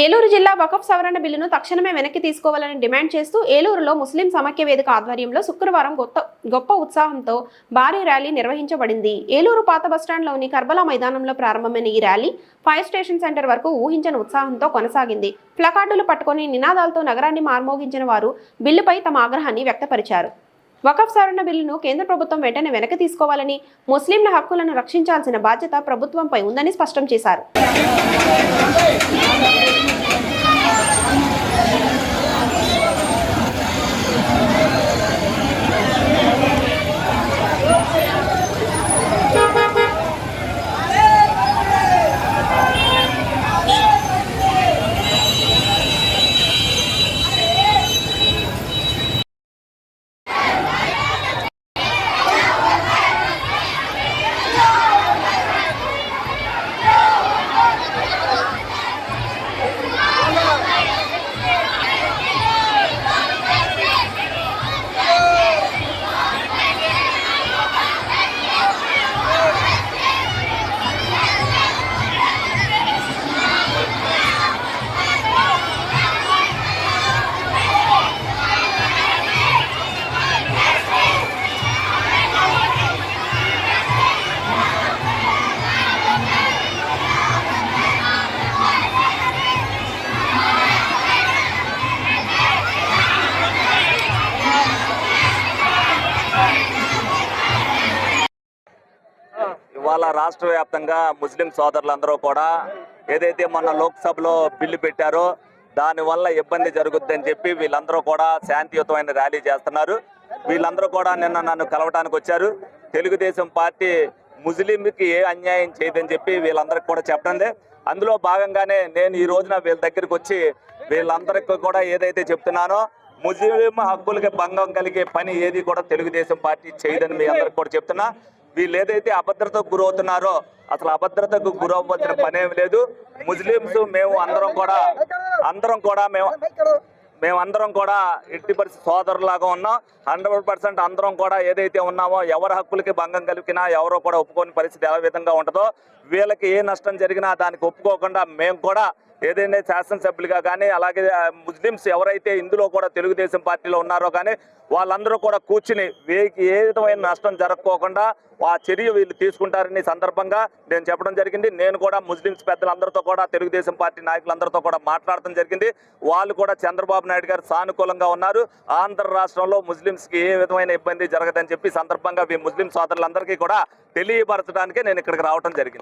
ఏలూరు జిల్లా వకఫ్ సవరణ బిల్లును తక్షణమే వెనక్కి తీసుకోవాలని డిమాండ్ చేస్తూ ఏలూరులో ముస్లిం సమాఖ్య వేదిక ఆధ్వర్యంలో శుక్రవారం గొప్ప గొప్ప ఉత్సాహంతో భారీ ర్యాలీ నిర్వహించబడింది. ఏలూరు పాత బస్టాండ్లోని కర్బలా మైదానంలో ప్రారంభమైన ఈ ర్యాలీ ఫైర్ స్టేషన్ సెంటర్ వరకు ఊహించని ఉత్సాహంతో కొనసాగింది. ప్లకార్డులు పట్టుకుని నినాదాలతో నగరాన్ని మార్మోగించిన వారు బిల్లుపై తమ ఆగ్రహాన్ని వ్యక్తపరిచారు. వకఫ్ సవరణ బిల్లును కేంద్ర ప్రభుత్వం వెంటనే వెనక్కి తీసుకోవాలని ముస్లింల హక్కులను రక్షించాల్సిన బాధ్యత ప్రభుత్వంపై ఉందని స్పష్టం చేశారు. ఇవాళ రాష్ట్ర వ్యాప్తంగా ముస్లిం సోదరులందరూ కూడా ఏదైతే మొన్న లోక్సభలో బిల్లు పెట్టారో దానివల్ల ఇబ్బంది జరుగుద్దని చెప్పి వీళ్ళందరూ కూడా శాంతియుతమైన ర్యాలీ చేస్తున్నారు. వీళ్ళందరూ కూడా నిన్న నన్ను కలవటానికి వచ్చారు. తెలుగుదేశం పార్టీ ముస్లింకి ఏ అన్యాయం చేయదని చెప్పి వీళ్ళందరికీ కూడా చెప్పండి అందులో భాగంగానే నేను ఈ రోజున వీళ్ళ దగ్గరికి వచ్చి వీళ్ళందరికీ కూడా ఏదైతే చెప్తున్నానో ముస్లిం హక్కులకి భంగం కలిగే పని ఏది కూడా తెలుగుదేశం పార్టీ చేయదని మీ అందరికి కూడా చెప్తున్నా. వీళ్ళు ఏదైతే అభద్రతకు గురవుతున్నారో అసలు అభద్రతకు గురవ్వాల్సిన పనేం లేదు. ముస్లింస్ మేము అందరం కూడా అందరం కూడా మేము మేమందరం కూడా ఎట్టి పరిస్థితి సోదరులాగా ఉన్నాం. హండ్రెడ్ పర్సెంట్ అందరం కూడా ఏదైతే ఉన్నామో ఎవరి హక్కులకి భంగం కలిగినా ఎవరో కూడా ఒప్పుకోని పరిస్థితి ఏ విధంగా ఉంటుందో వీళ్ళకి ఏ నష్టం జరిగినా దానికి ఒప్పుకోకుండా మేము కూడా ఏదైనా శాసనసభ్యులుగా కానీ అలాగే ముస్లిమ్స్ ఎవరైతే ఇందులో కూడా తెలుగుదేశం పార్టీలో ఉన్నారో కానీ వాళ్ళందరూ కూడా కూర్చుని వీరికి ఏ విధమైన నష్టం జరగకోకుండా ఆ చర్య వీళ్ళు తీసుకుంటారని సందర్భంగా నేను చెప్పడం జరిగింది. నేను కూడా ముస్లిమ్స్ పెద్దలందరితో కూడా తెలుగుదేశం పార్టీ నాయకులందరితో కూడా మాట్లాడటం జరిగింది. వాళ్ళు కూడా చంద్రబాబు నాయుడు గారు సానుకూలంగా ఉన్నారు. ఆంధ్ర రాష్ట్రంలో ముస్లిమ్స్కి ఏ విధమైన ఇబ్బంది జరగదని చెప్పి సందర్భంగా మీ ముస్లిం సోదరులందరికీ కూడా తెలియపరచడానికి నేను ఇక్కడికి రావడం జరిగింది.